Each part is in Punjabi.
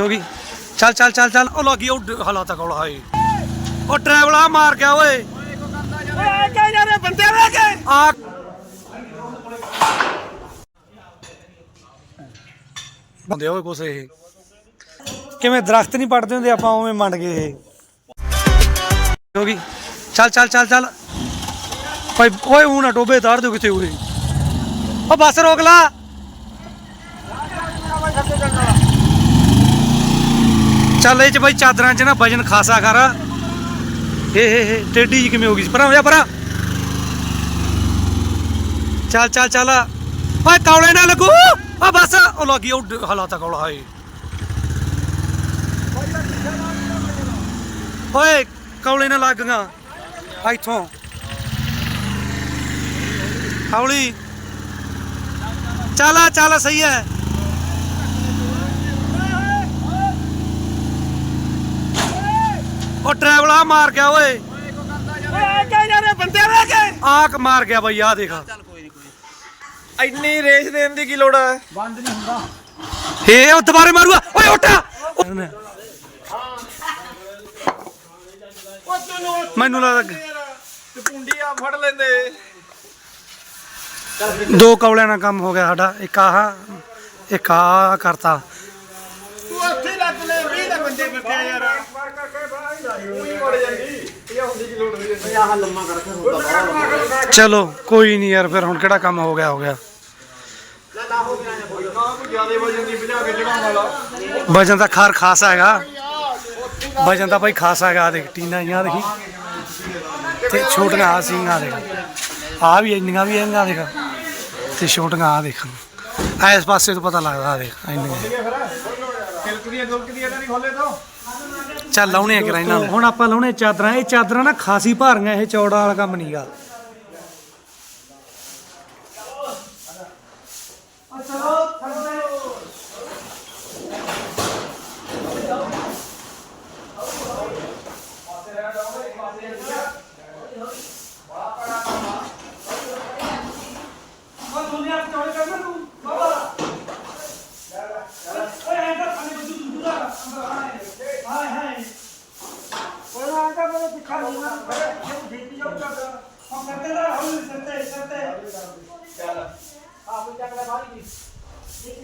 ਹੋ ਚੱਲ ਚੱਲ ਚੱਲ ਚੱਲ। ਉਹ ਲੱਗੀ, ਉਹ ਹਾਲਾਤ ਕੋਲ, ਹਾਏ। ਉਹ ਡਰਾਈਵਰ ਆ ਮਾਰ ਗਿਆ, ਓਏ। ਓਏ ਕਾ ਯਾਰੇ ਬੰਦੇ ਲੈ ਕੇ ਆ। ਬੰਦੇ ਓਏ ਕੁਛ ਇਹ। ਕਿਵੇਂ ਦਰਖਤ ਨਹੀਂ ਪੜਦੇ ਹੁੰਦੇ, ਆਪਾਂ ਉਵੇਂ ਮੰਡ ਗਏ ਇਹ। ਹੋ ਚੱਲ ਚੱਲ ਚੱਲ ਚੱਲ। ਭਾਈ, ਓਏ ਉਹ ਨਾ ਟੋਬੇ ਤਾਰ ਦਿਓ ਕਿਤੇ ਉਰੇ। ਉਹ ਬੱਸ ਰੋਕ ਲਾ। ਚੱਲ ਇਹ ਚ ਬਾਈ ਚਾਦਰਾਂ ਚ ਨਾ ਵਜਨ ਖਾਸਾ ਕਰ। ਏ ਹੇ ਟੇਢੀ ਜੀ ਕਿਵੇਂ ਹੋ ਗਈ ਪਰਾਂ ਹੋ ਜਾ, ਪਰਾਂ। ਚੱਲ ਚੱਲ ਚੱਲ। ਓਏ ਕੌਲੇ ਨਾ ਲੱਗੂ। ਆ ਬਸ। ਉਹ ਲੱਗੀ ਉਹ ਡ- ਹਾਲਾਤ ਹਾਏ। ਓਏ, ਕੌਲੇ ਨਾ ਲੱਗ ਗਾ। ਇੱਥੋਂ। ਹੌਲੀ। ਚੱਲ ਚੱਲ, ਸਹੀ ਹੈ ਉਹ ਆ ਮਾਰ ਗਿਆ ਓਏ। ਓਏ ਕਾ ਯਾਰੇ ਬੰਦੇ ਲੈ ਕੇ? ਆਕ ਮਾਰ ਗਿਆ ਬਈ ਆ ਦੇਖ। ਇੰਨੀ ਰੇਸ ਦੇਣ ਦੀ ਕੀ ਲੋੜ ਹੈ ਏ ਉਹ ਦੁਬਾਰੇ ਮਾਰੂਗਾ। ਓਏ ਉੱਠ। ਮੈਨੂੰ ਲੱਗਦਾ ਤੇ ਪੁੰਡੀ ਆ ਫੜ ਲੈਂਦੇ। ਦੋ ਕੌਲਿਆਂ ਨਾਲ ਕੰਮ ਹੋ ਗਿਆ ਸਾਡਾ। ਇੱਕ ਆਹ ਇੱਕ ਆ ਕਰਤਾ। ਤੂੰ ਉੱਥੇ ਲੱਗ ਲੈ 20 ਦਾ ਬੰਦੇ ਫਿਰਦੇ ਆ ਯਾਰ। ਮਾਰ ਕਰਕੇ ਬਾਹਰ ਹੀ ਮੜ ਜਾਂਦੀ। ਇਹ ਹੁੰਦੀ ਕੀ ਲੋੜ ਹੋਈ ਆਹ ਲੰਮਾ ਕਰਕੇ ਹੁੰਦਾ ਚਲੋ ਕੋਈ ਨਹੀਂ ਯਾਰ ਫਿਰ ਹੁਣ ਕਿਹੜਾ ਕੰਮ ਹੋ ਗਿਆ ਹੋ ਗਿਆ। ਨਾ ਹੋ ਗਿਆ ਕੋਈ ਜਿਆਦੇ ਵਜਨ ਦੀ ਭਜਾ ਕੇ ਚੜਾਉਣ ਵਾਲਾ। ਵਜਨ ਤਾਂ ਖਾਰ ਖਾਸ ਹੈਗਾ। ਵਜਨ ਤਾਂ ਭਾਈ ਖਾਸ ਹੈਗਾ ਆਹ ਦੇਖ ਟੀਨਾ ਜਾਂ ਦੇਖੀ। ਤੇ ਛੋਟੀਆਂ ਆ ਸਿੰਘਾਂ ਦੇਖ। ਆ ਵੀ ਇੰਨੀਆਂ ਵੀ ਹੈਗੀਆਂ ਦੇਖ। ਤੇ ਛੋਟੀਆਂ ਆ ਦੇਖ। ਇਸ ਪਾਸੇ ਤੋਂ ਪਤਾ ਲੱਗਦਾ ਆਹ ਦੇਖ ਇੰਨੀਆਂ। ਕਿਲਕ ਦੀਆਂ ਗੁਲਕ ਦੀਆਂ ਨਹੀਂ ਖੋਲੇ ਤੋਂ। ਚੱਲ ਲਾਉਣੇ ਆ ਕਿਰਾ ਇਹਨਾਂ ਨੂੰ ਹੁਣ ਆਪਾਂ ਲਾਉਣੇ ਚਾਦਰਾਂ, ਇਹ ਚਾਦਰਾਂ ਨਾ ਖਾਸੀ ਭਾਰੀਆਂ, ਇਹ ਚੌੜਾ ਵਾਲਾ ਕੰਮ ਨਹੀਂਗਾ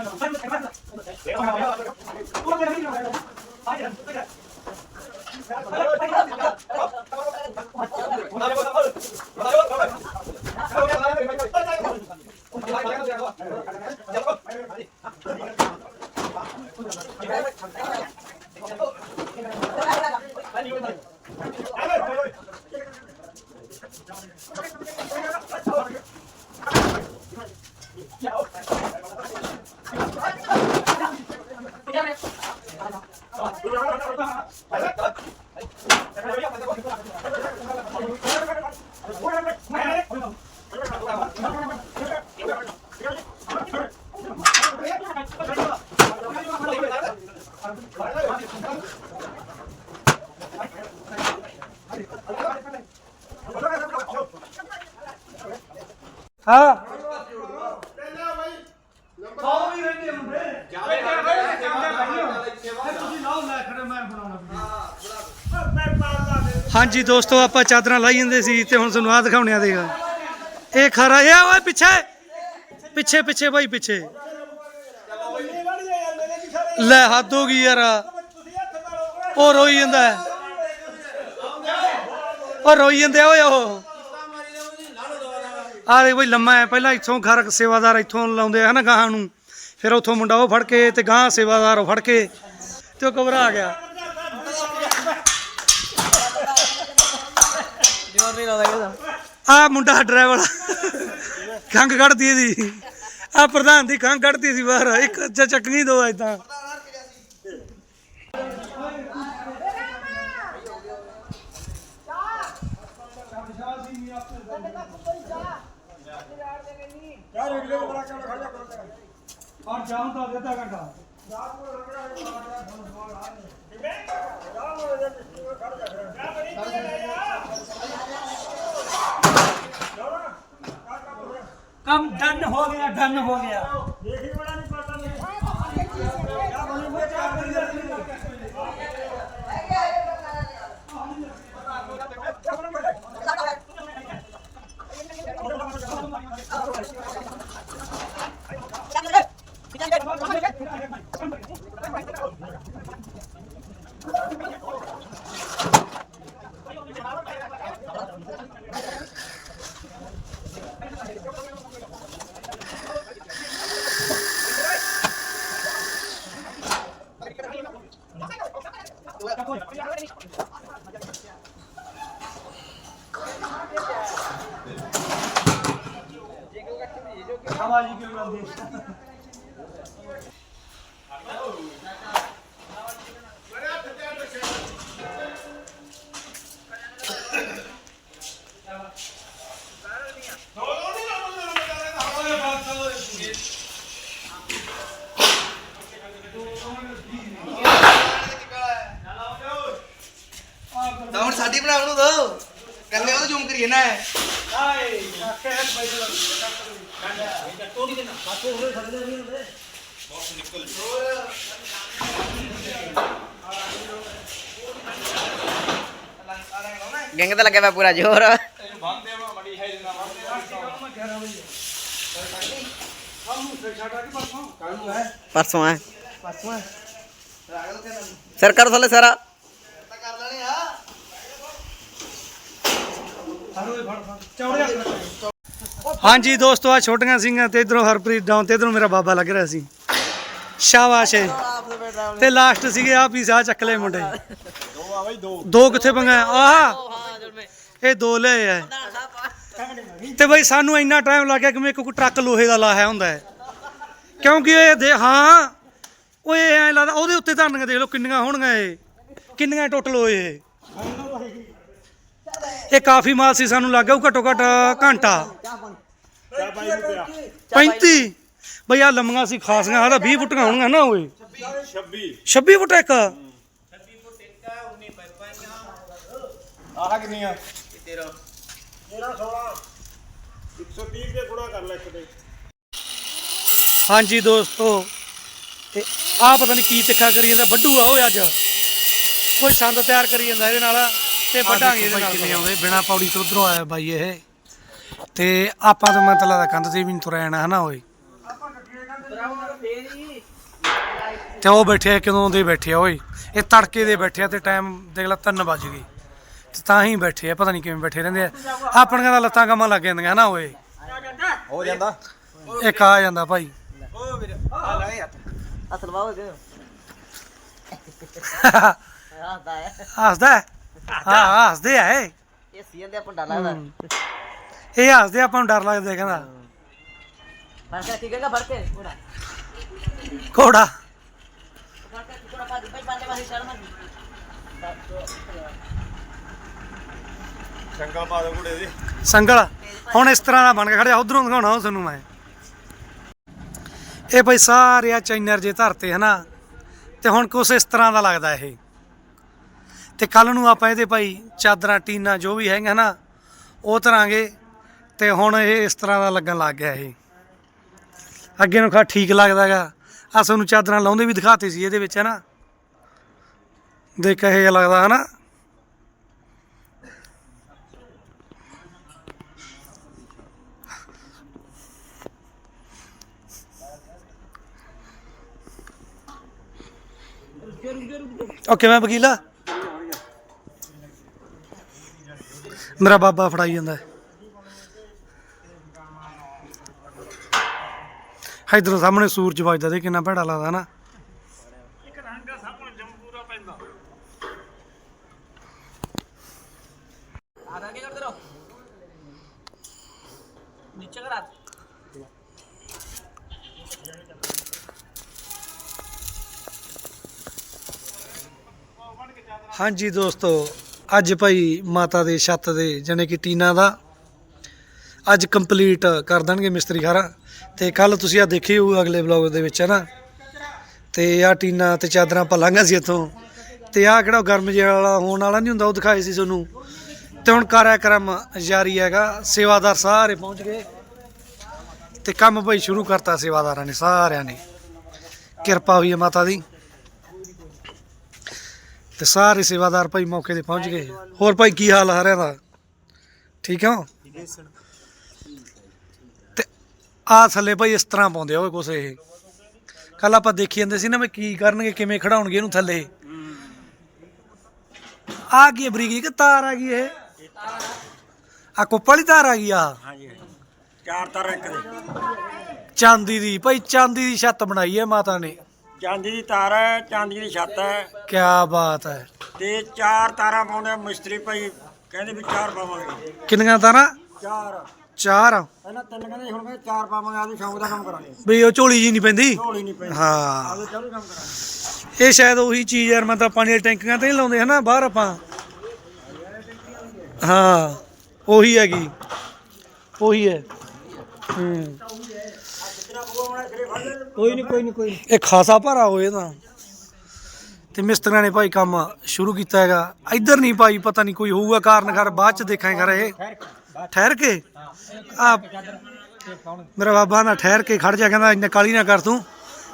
決まった。ਹਾਂਜੀ ਦੋਸਤੋ, ਆਪਾਂ ਚਾਦਰਾਂ ਲਾਈ ਜਾਂਦੇ ਸੀ ਤੇ ਹੁਣ ਤੁਹਾਨੂੰ ਆਹ ਦਿਖਾਉਣਿਆ ਦੇਗਾ ਇਹ ਖਰਾ, ਇਹ ਓਏ ਪਿੱਛੇ। ਪਿੱਛੇ ਪਿੱਛੇ ਬਾਈ, ਪਿੱਛੇ। ਲੈ ਹੱਦ ਹੋ ਗਈ ਯਾਰ। ਉਹ ਰੋਈ ਜਾਂਦਾ ਉਹ ਰੋਈ ਜਾਂਦੇ ਆ ਓਏ ਉਹ। ਆ ਬਈ, ਲੰਮਾ ਹੈ। ਪਹਿਲਾਂ ਇੱਥੋਂ ਘਰ ਸੇਵਾਦਾਰ ਇੱਥੋਂ ਲਾਉਂਦੇ ਆ ਗਾਹਾਂ ਨੂੰ। ਫਿਰ ਉੱਥੋਂ ਮੁੰਡਾ ਉਹ ਫੜ ਕੇ ਤੇ ਗਾਹਾਂ ਸੇਵਾਦਾਰ ਉਹ ਫੜ ਕੇ ਤੇ ਉਹ ਘਬਰਾ ਗਿਆ। ਆ ਮੁੰਡਾ ਡਰਾਈਵਰ ਖੰਗ ਕੱਢਦੀ ਇਹਦੀ। ਆ ਪ੍ਰਧਾਨ ਦੀ ਖੰਗ ਕੱਢਦੀ ਸੀ ਬਾਹਰ। ਇੱਕ ਚ ਚੱਕਣੀ ਦੋ ਏਦਾਂ ਔਰ ਜਾਉਂ ਤਾਂ ਅੱਧਾ ਘੰਟਾ। ਕੰਮ ਡਨ ਹੋ ਗਿਆ ਡਨ ਹੋ ਗਿਆ। ਸਾਡੀ ਬਣਾ ਉਹਨੂੰ ਦੋ। ਕੱਲੇ ਉਹ ਜ਼ੂਮ ਕਰੀਏ ਨਾ। ਆਏ ਆਖੇ ਬਾਈ ਗੈਂਗ ਤੇ ਲੱਗਿਆ ਪਿਆ ਪੂਰਾ ਜ਼ੋਰ। ਪਰਸੋਂ ਹੈ ਸਰ ਕਰ ਥੱਲੇ ਸਾਰਾ ਕਰ ਲੈਣੇ ਆ ਹਾਂਜੀ ਦੋਸਤੋ ਆ ਛੋਟੀਆਂ ਸਿੰਘਾਂ ਤੇ ਇਧਰੋਂ ਹਰਪ੍ਰੀਤ ਡਾਊਨ ਤੇ ਇਧਰੋਂ ਮੇਰਾ ਬਾਬਾ ਲੱਗ ਰਿਹਾ ਸੀ। ਸ਼ਾਬਾਸ਼ ਏ। ਤੇ ਲਾਸਟ ਸੀਗੇ ਆ ਪੀਸ ਆ ਚੱਕ ਲਏ ਮੁੰਡੇ। ਦੋ ਆ ਬਈ ਦੋ ਦੋ ਕਿੱਥੇ ਪੰਗਾ? ਆਹ! ਇਹ ਦੋ ਲਏ ਆ ਤੇ ਬਈ ਸਾਨੂੰ ਇੰਨਾ ਟਾਈਮ ਲੱਗ ਗਿਆ ਕਿ ਮੇਰੇ ਕੋਲ ਟਰੱਕ ਲੋਹੇ ਦਾ ਲਾਇਆ ਹੁੰਦਾ ਹੈ ਕਿਉਂਕਿ ਇਹ ਦੇ ਹਾਂ, ਓਏ ਐ ਲੱਗਦਾ, ਉਹਦੇ ਉੱਤੇ ਧਰਨੀਆਂ ਦੇਖ ਲਓ ਕਿੰਨੀਆਂ ਹੋਣਗੀਆਂ ਇਹ। ਕਿੰਨੀਆਂ ਟੋਟਲ ਹੋਏ ਇਹ। ਇਹ ਕਾਫੀ ਮਾਲ ਸੀ ਸਾਨੂੰ ਲੱਗ ਗਿਆ ਉਹ ਘੱਟੋ ਘੱਟ ਘੰਟਾ। ਕਿਆ ਬਾਈ ਨੂੰ ਪਿਆ 35 ਬਈ ਆ ਲੰਮੀਆਂ ਸੀ ਖਾਸੀਆਂ ਤਾਂ 20 ਫੁੱਟੀਆਂ ਹੋਣਗੀਆਂ ਨਾ ਓਏ। 26 26 ਫੁੱਟ ਇੱਕ? ਆਹ ਕਿੰਨੀਆਂ? 13 13 16 130 ਦੇ ਗੁਣਾ ਕਰ ਲੈ ਇੱਕ ਤੇ। ਹਾਂਜੀ ਦੋਸਤੋ ਤੇ ਆ ਪਤਾ ਨਹੀਂ ਕੀ ਤਿੱਖਾ ਕਰੀ ਜਾਂਦਾ ਵੱਡੂ ਆ ਓਏ ਅੱਜ। ਕੋਈ ਸੰਦ ਤਿਆਰ ਕਰੀ ਜਾਂਦਾ ਇਹਦੇ ਨਾਲ। ਤੇ ਵੱਢਾਂਗੇ ਇਹਦੇ ਨਾਲ ਕਿੰਨੇ ਆਉਂਦੇ ਬਿਨਾ ਪੌੜੀ ਤੋਂ ਉਧਰੋਂ ਆਇਆ ਬਾਈ ਇਹ। ਤੇ ਆਪਾਂ ਤਾਂ ਮਤਲਬ ਦਾ ਕੰਧ ਤੇ ਵੀ ਨਹੀਂ ਤੁਰਿਆ ਹਨਾ ਓਏ। ਤੇ ਉਹ ਬੈਠੇ ਆ, ਕਦੋਂ ਦੇ ਬੈਠੇ ਆ ਓਏ। ਇਹ ਤੜਕੇ ਦੇ ਬੈਠੇ ਆ ਤੇ ਟਾਈਮ ਦੇਖ ਲੈ 3 ਵੱਜ ਗਏ। ਤੇ ਤਾਂ ਹੀ ਬੈਠੇ ਆ ਪਤਾ ਨਹੀਂ ਕਿਵੇਂ ਬੈਠੇ ਰਹਿੰਦੇ ਆ। ਆਪਣੀਆਂ ਦਾ ਲੱਤਾਂ ਕੰਮਾਂ ਲੱਗ ਜਾਂਦੀਆਂ ਹਨਾ ਓਏ। ਹੋ ਜਾਂਦਾ। ਇੱਕ ਆ ਜਾਂਦਾ ਭਾਈ। ਅਸਲ ਬਾਬਾ ਦੇ ਆਦਾ ਹੈ ਹੱਸਦਾ ਹੈ? ਹਾਂ ਹੱਸਦੇ ਆ ਇਹ। ਇਹ ਸੀਨ ਦੇ ਆਪਾਂ ਡਾਲਾ ਦਾ ਇਹ ਹੱਸਦੇ ਆਪਾਂ ਨੂੰ ਡਰ ਲੱਗਦਾ ਕਹਿੰਦਾ। ਫੜ ਕੇ ਠੀਕ ਹੈਗਾ ਫੜ ਕੇ। ਪੂਰਾ ਘੋੜਾ। ਫੜ ਕੇ ਪੂਰਾ ਪਾ ਦੇ ਭਾਈ ਪਾਲੇ ਵਾਲੀ ਸ਼ਰਮ ਸ਼ੰਕਲ ਪਾ ਦੋ ਘੋੜੇ ਦੇ। ਸੰਗਲ ਹੁਣ ਇਸ ਤਰ੍ਹਾਂ ਦਾ ਬਣ ਕੇ ਖੜਿਆ ਉਧਰੋਂ ਦਿਖਾਉਣਾ ਉਹ ਤੁਹਾਨੂੰ ਮੈਂ। ਇਹ ਭਾਈ ਸਾਰੇ ਆ ਚਾਈਨਰ ਜੇ ਧਰਤੇ ਹਨਾ? ਤੇ ਹੁਣ ਕੁਛ ਇਸ ਤਰ੍ਹਾਂ ਦਾ ਲੱਗਦਾ ਇਹ। ਤੇ ਕੱਲ ਨੂੰ ਆਪਾਂ ਇਹਦੇ ਭਾਈ ਚਾਦਰਾਂ, ਟੀਨਾ ਜੋ ਵੀ ਹੈਗਾ ਨਾ ਉਹ ਤਰਾਂਗੇ ਤੇ ਹੁਣ ਇਹ ਇਸ ਤਰ੍ਹਾਂ ਦਾ ਲੱਗਣ ਲੱਗ ਗਿਆ ਇਹ। ਅੱਗੇ ਨੂੰ ਖਾ ਠੀਕ ਲੱਗਦਾ ਹੈਗਾ। ਆ ਸਾਨੂੰ ਚਾਦਰਾਂ ਲਾਉਂਦੇ ਵੀ ਦਿਖਾਤੇ ਸੀ ਇਹਦੇ ਵਿੱਚ ਹੈ ਨਾ ਦੇਖ ਇਹ ਲੱਗਦਾ ਹੈ ਨਾ ਓਕੇ, ਮੈਂ ਵਕੀਲਾ ਮੇਰਾ ਬਾਬਾ ਫੜਾਈ ਜਾਂਦਾ ਹੈ। ਇਧਰੋਂ ਸਾਹਮਣੇ ਸੂਰਜ ਵੱਜਦਾ ਤੇ ਕਿੰਨਾ ਭੈੜਾ ਲੱਗਦਾ ਨਾ। ਇੱਕ ਰੰਗਾ ਸਾਹਮਣੇ ਜੰਮੂਰਾ ਪੈਂਦਾ ਆਦਾ ਕੀ ਕਰਦੇ ਰਹੋ ਨੀਚੇ ਕਰਾ ਹਾਂਜੀ ਦੋਸਤੋ ਅੱਜ ਭਾਈ ਮਾਤਾ ਦੇ ਛੱਤ ਦੇ, ਜਾਣੀ ਕਿ ਟੀਨਾ ਦਾ, ਅੱਜ ਕੰਪਲੀਟ ਕਰ ਦੇਣਗੇ ਮਿਸਤਰੀ ਖਾਰਾ ਤੇ ਕੱਲ ਤੁਸੀਂ ਆ ਦੇਖੀ ਹੋਊ ਅਗਲੇ ਵਲੌਗ ਦੇ ਵਿੱਚ ਹੈ ਨਾ ਤੇ ਆ ਟੀਨਾ ਤੇ ਚਾਦਰਾਂ ਪਲਾਂਗਾ ਸੀ ਇੱਥੋਂ। ਤੇ ਆ ਕਿਹੜਾ ਗਰਮ ਜਿਹਾ ਵਾਲਾ ਹੋਣ ਵਾਲਾ ਨਹੀਂ ਹੁੰਦਾ, ਉਹ ਦਿਖਾਏ ਸੀ ਤੁਹਾਨੂੰ। ਤੇ ਹੁਣ ਕਾਰਿਆਕਰਮ ਜਾਰੀ ਹੈਗਾ, ਸੇਵਾਦਾਰ ਸਾਰੇ ਪਹੁੰਚ ਗਏ। ਤੇ ਕੰਮ ਭਾਈ ਸ਼ੁਰੂ ਕਰਤਾ ਸੇਵਾਦਾਰਾਂ ਨੇ, ਸਾਰਿਆਂ ਨੇ। ਕਿਰਪਾ ਹੋਈ ਹੈ ਮਾਤਾ ਦੀ। ਤੇ ਸਾਰੇ ਸੇਵਾਦਾਰ ਭਾਈ ਮੌਕੇ ਤੇ ਪਹੁੰਚ ਗਏ। ਹੋਰ ਭਾਈ ਕੀ ਹਾਲ ਹਰਿਆਂ ਦਾ? ਠੀਕ ਹੋ ਤੇ ਆ ਥੱਲੇ ਭਾਈ ਇਸ ਤਰ੍ਹਾਂ ਪਾਉਂਦੇ ਆ ਕੁਛ ਇਹ। ਕੱਲ ਆਪਾਂ ਦੇਖੀ ਜਾਂਦੇ ਸੀ ਨਾ ਵੀ ਕੀ ਕਰਨਗੇ ਕਿਵੇਂ ਖੜਾਉਣਗੇ ਇਹਨੂੰ ਥੱਲੇ। ਆ ਕੀ ਬਰੀਕ ਕਿ ਤਾਰ ਆ ਗਈ ਇਹ? ਆ ਕੋਪਲੀ ਤਾਰ ਆ ਗਈ ਆ? ਹਾਂਜੀ। ਚਾਰ ਤਾਰ ਇੱਕ ਦੇ। ਚਾਂਦੀ ਦੀ ਭਾਈ ਚਾਂਦੀ ਦੀ ਛੱਤ ਬਣਾਈ ਹੈ ਮਾਤਾ ਨੇ। ਚਾਂਦੀ ਦੀ ਤਾਰ ਹੈ ਚਾਂਦੀ ਦੀ ਛੱਤ ਹੈ। ਕੀ ਬਾਤ ਹੈ। ਤੇ ਚਾਰ ਤਾਰਾਂ ਪਾਉਂਦੇ ਆ ਮਿਸਤਰੀ ਭਾਈ ਕਹਿੰਦੇ ਵੀ ਚਾਰ ਪਾਵਾਂਗੇ। ਕਿੰਨੀਆਂ ਤਾਰਾਂ? ਚਾਰ। ਚਾਰ? ਪਹਿਲਾਂ ਤਿੰਨ ਕਹਿੰਦੇ ਹੁਣ ਕਹਿੰਦੇ ਚਾਰ ਪਾਵਾਂਗੇ ਆਦੀ ਸ਼ੌਂਕ ਦਾ ਕੰਮ ਕਰਾਂਗੇ। ਵੀ ਉਹ ਝੋਲੀ ਜੀ ਨਹੀਂ ਪੈਂਦੀ? ਢੋਲੀ ਨਹੀਂ ਪੈਂਦੀ। ਹਾਂ। ਆਦੇ ਚਾਰੂ ਕੰਮ ਕਰਾਂਗੇ। ਇਹ ਸ਼ਾਇਦ ਉਹੀ ਚੀਜ਼ ਯਾਰ ਮੈਂ ਤਾਂ ਪਾਣੀ ਵਾਲੀ ਟੈਂਕੀਆਂ ਤੇ ਲਾਉਂਦੇ ਹਨਾ ਬਾਹਰ ਆਪਾਂ? ਹਾਂ ਉਹੀ ਹੈਗੀ। ਉਹੀ ਹੈ। ਹੂੰ। ਕੋਈ ਨਹੀਂ ਕੋਈ ਨਹੀਂ ਕੋਈ ਇਹ ਖਾਸਾ ਭਾਰਾ ਹੋਏ ਤਾਂ। ਤੇ ਮਿਸਤਰੀਆਂ ਨੇ ਭਾਈ ਕੰਮ ਸ਼ੁਰੂ ਕੀਤਾ ਹੈਗਾ। ਇੱਧਰ ਨਹੀਂ ਭਾਈ, ਪਤਾ ਨਹੀਂ ਕੋਈ ਹੋਊਗਾ ਕਾਰਨ ਘਰ ਬਾਅਦ ਚ ਦੇਖਾਂਗੇ ਘਰ ਇਹ। ਠਹਿਰ ਕੇ? ਆ, ਮੇਰਾ ਬਾਬਾ ਨਾ ਠਹਿਰ ਕੇ ਖੜ ਜਾ, ਕਹਿੰਦਾ ਇੰਨੇ ਕਾਲੀ ਨਾ ਕਰ ਤੂੰ।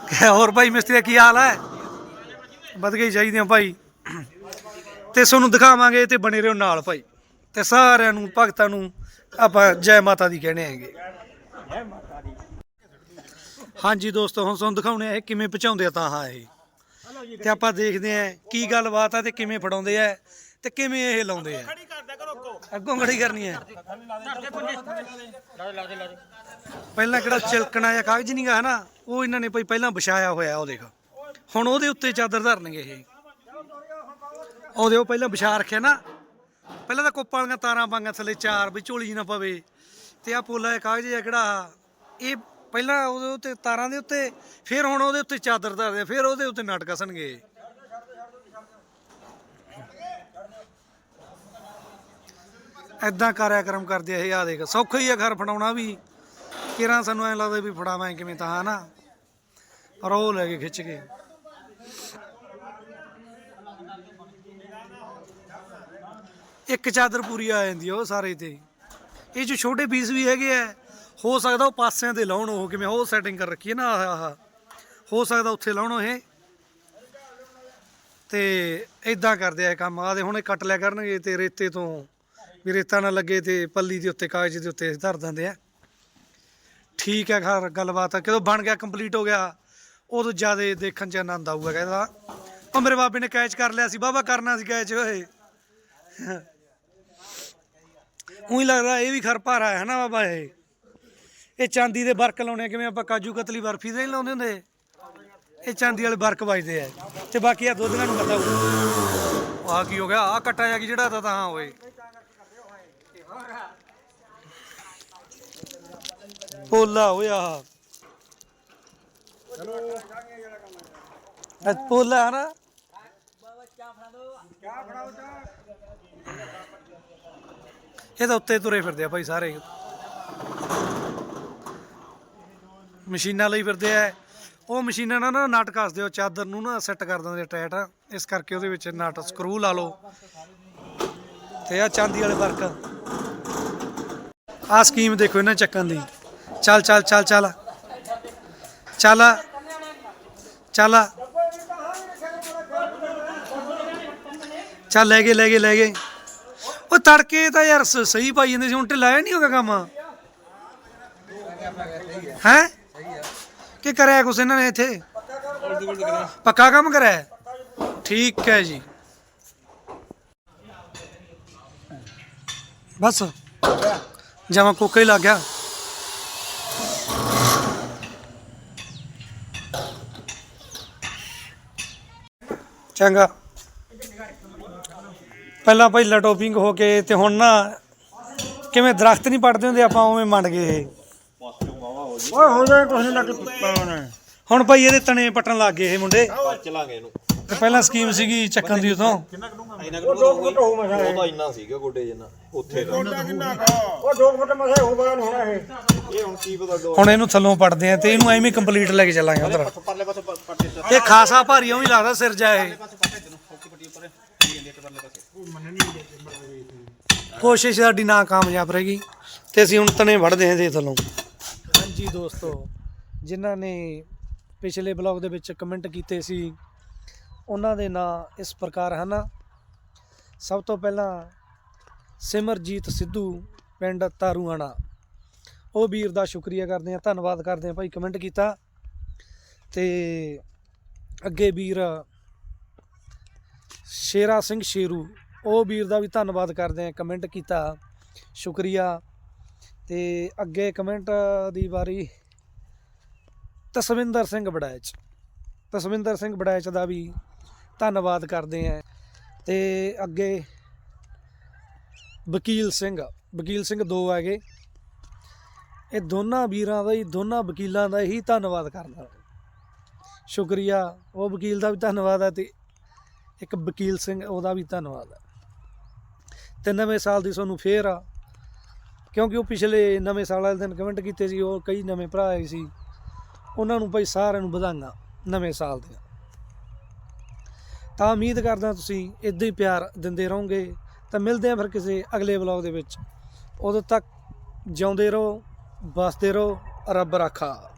ਕਿ ਹੋਰ ਭਾਈ ਮਿਸਤਰੀ ਕੀ ਹਾਲ ਹੈ? ਵਧ ਗਈ ਚਾਹੀਦੀਆਂ ਭਾਈ। ਤੇ ਤੁਹਾਨੂੰ ਦਿਖਾਵਾਂਗੇ ਤੇ ਬਣੇ ਰਹੋ ਨਾਲ ਭਾਈ। ਤੇ ਸਾਰਿਆਂ ਨੂੰ, ਭਗਤਾਂ ਨੂੰ ਆਪਾਂ ਜੈ ਮਾਤਾ ਦੀ ਕਹਿਣੇ ਹੈਗੇ। ਹਾਂਜੀ ਦੋਸਤੋ, ਹੁਣ ਤੁਹਾਨੂੰ ਦਿਖਾਉਣੇ ਆ ਇਹ ਕਿਵੇਂ ਪਹੁੰਚਾਉਂਦੇ ਆ ਤਾਂ ਹਾਂ ਇਹ। ਤੇ ਆਪਾਂ ਦੇਖਦੇ ਆ ਕੀ ਗੱਲਬਾਤ ਆ ਤੇ ਕਿਵੇਂ ਫੜਾਉਂਦੇ ਆ ਤੇ ਕਿਵੇਂ ਇਹ ਲਾਉਂਦੇ ਆ। ਅੱਗੋਂ ਖੜੀ ਕਰਨੀ ਹੈ ਪਹਿਲਾਂ ਕਿਹੜਾ ਚਿਲਕਣਾ ਜਾਂ ਕਾਗਜ਼ ਨਹੀਂਗਾ ਹਨਾ, ਉਹ ਇਹਨਾਂ ਨੇ ਭਾਈ ਪਹਿਲਾਂ ਵਿਛਾਇਆ ਹੋਇਆ, ਉਹ ਦੇਖ। ਹੁਣ ਉਹਦੇ ਉੱਤੇ ਚਾਦਰ ਧਰਨਗੇ ਇਹ। ਉਹਦੇ ਉਹ ਪਹਿਲਾਂ ਵਿਛਾ ਰੱਖਿਆ ਨਾ। ਪਹਿਲਾਂ ਤਾਂ ਕੋਪਾਂ ਵਾਲੀਆਂ ਤਾਰਾਂ ਪਾਈਆਂ ਥੱਲੇ ਚਾਰ ਵੀ ਝੋਲੀ ਨਾ ਪਵੇ। ਤੇ ਆ ਪੋਲਾ ਜਿਹਾ ਕਾਗਜ਼ ਜਿਹਾ ਕਿਹੜਾ ਇਹ ਪਹਿਲਾਂ ਉਹਦੇ ਉੱਤੇ ਤਾਰਾਂ ਦੇ ਉੱਤੇ, ਫਿਰ ਹੁਣ ਉਹਦੇ ਉੱਤੇ ਚਾਦਰ ਧਰਦੇ ਫਿਰ ਉਹਦੇ ਉੱਤੇ ਨਟ ਕੱਸਣਗੇ ਐਦਾਂ ਕਾਰਿਆਕਰਮ ਕਰਦੇ ਆ ਇਹ ਆ ਦੇਖ, ਸੌਖਾ ਹੀ ਆ ਘਰ ਫੜਾਉਣਾ ਵੀ। ਕਿਰਾਂ ਸਾਨੂੰ ਐ ਲੱਗਦਾ ਵੀ ਫੜਾਵਾਂ ਕਿਵੇਂ ਤਾਂ, ਹਨਾ? ਪਰ ਉਹ ਲੈ ਕੇ ਖਿੱਚ ਕੇ। ਇੱਕ ਚਾਦਰ ਪੂਰੀ ਆ ਜਾਂਦੀ ਉਹ ਸਾਰੇ ਤੇ। ਇਹ ਜੋ ਛੋਟੇ ਪੀਸ ਵੀ ਹੈਗੇ ਆ ਹੋ ਸਕਦਾ ਉਹ ਪਾਸਿਆਂ ਤੇ ਲਾਉਣ, ਉਹ ਕਿਵੇਂ, ਉਹ ਸੈਟਿੰਗ ਕਰ ਰੱਖੀ ਹੈ ਨਾ ਆਹ ਆਹ। ਹੋ ਸਕਦਾ ਉੱਥੇ ਲਾਉਣ ਇਹ। ਤੇ ਇਦਾਂ ਕਰਦੇ ਆ ਇਹ ਕੰਮ। ਆ ਹੁਣ ਇਹ ਕੱਟ ਲਿਆ ਕਰਨਗੇ ਤੇ ਰੇਤੇ ਤੋਂ, ਵੀ ਰੇਤਾ ਨਾ ਲੱਗੇ ਤੇ ਪੱਲੀ ਦੇ ਉੱਤੇ, ਕਾਗਜ਼ ਦੇ ਉੱਤੇ ਧਰ ਦਿੰਦੇ ਆ। ਠੀਕ ਹੈ, ਖਰ, ਗੱਲਬਾਤ ਆ। ਜਦੋਂ ਬਣ ਗਿਆ ਕੰਪਲੀਟ ਹੋ ਗਿਆ, ਉਦੋਂ ਜ਼ਿਆਦਾ ਦੇਖਣ ਚ ਆਨੰਦ ਆਊਗਾ ਕਹਿੰਦਾ। ਉਹ ਮੇਰੇ ਬਾਬੇ ਨੇ ਕੈਚ ਕਰ ਲਿਆ ਸੀ ਬਾਬਾ ਕਰਨਾ ਸੀ ਕੈਚ, ਓਏ। ਉਹੀ ਲੱਗਦਾ ਇਹ ਵੀ ਖਰ ਭਾਰਾ ਹੈ ਨਾ ਬਾਬਾ ਇਹ। ਇਹ ਚਾਂਦੀ ਦੇ ਵਰਕ ਲਾਉਣੇ ਕਿਵੇਂ ਆਪਾਂ ਕਾਜੂ ਕਤਲੀ ਬਰਫੀ ਦੇ ਨਹੀਂ ਲਾਉਂਦੇ ਹੁੰਦੇ? ਇਹ ਚਾਂਦੀ ਵਾਲੇ ਵਰਕ ਵੱਜਦੇ ਆ। ਤੇ ਬਾਕੀ ਆ ਦੁੱਧੀਆਂ ਨੂੰ ਪਤਾ ਹੋਊ। ਆ ਕੀ ਹੋ ਗਿਆ? ਆ ਕੱਟਾ ਜਾ ਕੀ ਜਿਹੜਾ ਤਾਂ ਤਾਂ ਹੋਏ ਪੋਲਾ ਹੋਇਆ ਇਹ ਪੋਲਾ ਹੈ ਨਾ। ਇਹ ਤਾਂ ਉੱਤੇ ਤੁਰੇ ਫਿਰਦੇ ਆ ਭਾਈ ਸਾਰੇ। ਮਸ਼ੀਨਾਂ ਲਈ ਫਿਰਦੇ ਆ। ਉਹ ਮਸ਼ੀਨਾਂ ਨਾਲ ਨਾ ਨਟ ਕੱਸਦੇ ਹੋ, ਚਾਦਰ ਨੂੰ ਨਾ ਸੈੱਟ ਕਰ ਦਿੰਦੇ ਆ ਟਾਈਟ ਇਸ ਕਰਕੇ ਉਹਦੇ ਵਿੱਚ ਨਟ ਸਕਰੂ ਲਾ ਲਓ। ਤੇ ਆ ਚਾਂਦੀ ਵਾਲੇ ਵਰਕ। ਆ ਸਕੀਮ ਦੇਖੋ ਇਹਨਾਂ ਚੱਕਣ ਦੀ। ਚੱਲ ਚੱਲ ਚੱਲ ਚੱਲ। ਚੱਲ। ਚੱਲ। ਚੱਲ, ਲੈ ਗਏ ਲੈ ਗਏ ਲੈ ਗਏ। ਉਹ ਤੜਕੇ ਤਾਂ ਯਾਰ ਸਹੀ ਪਾਈ ਜਾਂਦੇ ਸੀ, ਹੁਣ ਢਿੱਲਾ ਨਹੀਂ ਹੋਗਾ ਕੰਮ। ਹੈ? ਕੀ ਕਰਿਆ ਕੁਛ ਇਹਨਾਂ ਨੇ ਇੱਥੇ? ਪੱਕਾ ਕੰਮ ਕਰਿਆ? ਠੀਕ ਹੈ ਜੀ। ਬਸ। ਜਮਾ ਕੋਕਾ ਹੀ ਲੱਗ ਗਿਆ। ਚੰਗਾ। ਪਹਿਲਾਂ ਭਾਈ ਲਟੋਪਿੰਗ ਹੋ ਕੇ ਤੇ ਹੁਣ ਨਾ ਕਿਵੇਂ ਦਰਖਤ ਨਹੀਂ ਪੜਦੇ ਹੁੰਦੇ, ਆਪਾਂ ਉਵੇਂ ਮੰਡ ਗਏ ਇਹ। ਓਏ ਹੋ ਜਾਏ ਕੁਛ ਨਹੀਂ ਲੱਗ ਪਾਉਣਾ ਹੁਣ। ਭਾਈ ਇਹਦੇ ਤਣੇ ਪੱਟਣ ਲੱਗ ਗਏ ਇਹ ਮੁੰਡੇ। ਚਲਾਂਗੇ ਇਹਨੂੰ। ਤੇ ਪਹਿਲਾਂ ਸਕੀਮ ਸੀਗੀ ਚੱਕਣ ਦੀ ਉਦੋਂ। ਇੰਨਾ ਕੁ ਦੋ ਫੁੱਟ ਮਸਾ ਉਹ ਤਾਂ ਇੰਨਾ ਸੀਗਾ ਗੋਡੇ ਜਿੰਨਾ। ਉੱਥੇ ਦਾ ਉਹ ਦੋ ਫੁੱਟ ਮਸੇ ਹੋ ਬਾਨ ਹੋਣਾ ਇਹ। ਇਹ ਹੁਣ ਕੀ ਪਤਾ ਦੋ ਹੁਣ ਇਹਨੂੰ ਥੱਲੋਂ ਪੜਦੇ ਆ ਤੇ ਇਹਨੂੰ ਐਵੇਂ ਕੰਪਲੀਟ ਲੈ ਕੇ ਚੱਲਾਂਗੇ ਉਧਰ ਪਰਲੇ ਪਾਸੇ ਪੱਟੇ ਤੇ ਇਹ ਖਾਸਾ ਭਾਰੀ ਉਹ ਵੀ ਲੱਗਦਾ ਸਿਰ ਜਾ ਇਹ। ਕੋਸ਼ਿਸ਼ ਸਾਡੀ ਨਾ ਕਾਮਯਾਬ ਰਹੇਗੀ ਤੇ ਅਸੀਂ ਹੁਣ ਤਣੇ ਵੜਦੇ ਹਾਂ ਇਹਦੇ ਥੱਲੋਂ। ਜੀ ਦੋਸਤੋ, ਜਿਨ੍ਹਾਂ ਨੇ ਪਿਛਲੇ ਬਲੌਗ ਦੇ ਵਿੱਚ ਕਮੈਂਟ ਕੀਤੇ ਸੀ, ਉਹਨਾਂ ਦੇ ਨਾਂ ਇਸ ਪ੍ਰਕਾਰ ਹਨ। ਸਭ ਤੋਂ ਪਹਿਲਾਂ ਸਿਮਰਜੀਤ ਸਿੱਧੂ, ਪਿੰਡ ਤਾਰੂਆਣਾ ਉਹ ਵੀਰ ਦਾ ਸ਼ੁਕਰੀਆ ਕਰਦੇ ਹਾਂ, ਧੰਨਵਾਦ ਕਰਦੇ ਹਾਂ ਭਾਈ ਕਮੈਂਟ ਕੀਤਾ। ਤੇ ਅੱਗੇ ਵੀਰ ਸ਼ੇਰਾ ਸਿੰਘ ਸ਼ੇਰੂ, ਉਹ ਵੀਰ ਦਾ ਵੀ ਧੰਨਵਾਦ ਕਰਦੇ ਹਾਂ, ਕਮੈਂਟ ਕੀਤਾ। ਸ਼ੁਕਰੀਆ। ਤੇ ਅੱਗੇ ਕਮੈਂਟ ਦੀ ਵਾਰੀ ਤਸਵਿੰਦਰ ਸਿੰਘ ਬੜੈਚ ਤਸਵਿੰਦਰ ਸਿੰਘ ਬੜੈਚ ਦਾ ਵੀ ਧੰਨਵਾਦ ਕਰਦੇ ਹਾਂ। ਤੇ ਅੱਗੇ ਵਕੀਲ ਸਿੰਘ ਵਕੀਲ ਸਿੰਘ ਦੋ ਹੈਗੇ। ਇਹ ਦੋਨਾਂ ਵੀਰਾਂ ਦਾ ਹੀ, ਦੋਨਾਂ ਵਕੀਲਾਂ ਦਾ ਹੀ ਧੰਨਵਾਦ ਕਰਦਾ ਸ਼ੁਕਰੀਆ, ਉਹ ਵਕੀਲ ਦਾ ਵੀ ਧੰਨਵਾਦ ਹੈ ਤੇ ਇੱਕ ਵਕੀਲ ਸਿੰਘ ਉਹਦਾ ਵੀ ਧੰਨਵਾਦ ਹੈ। ਤੇ ਨਵੇਂ ਸਾਲ ਦੀ ਤੁਹਾਨੂੰ ਫੇਰ ਆ ਕਿਉਂਕਿ ਉਹ ਪਿਛਲੇ ਨਵੇਂ ਸਾਲ ਵਾਲੇ ਦਿਨ ਕਮੈਂਟ ਕੀਤੇ ਸੀ, ਉਹ ਕਈ ਨਵੇਂ ਭਰਾ ਆਏ ਸੀ। ਉਹਨਾਂ ਨੂੰ ਭਾਈ ਸਾਰਿਆਂ ਨੂੰ ਵਧਾਈਆਂ ਨਵੇਂ ਸਾਲ ਦੀਆਂ। ਤਾਂ ਉਮੀਦ ਕਰਦਾ ਤੁਸੀਂ ਇਦਾਂ ਹੀ ਪਿਆਰ ਦਿੰਦੇ ਰਹੋਗੇ। ਤਾਂ ਮਿਲਦੇ ਆਂ ਫਿਰ ਕਿਸੇ ਅਗਲੇ ਵਲੌਗ ਦੇ ਵਿੱਚ। ਉਦੋਂ ਤੱਕ ਜਿਉਂਦੇ ਰਹੋ ਬਸਦੇ ਰਹੋ, ਰੱਬ ਰਾਖਾ।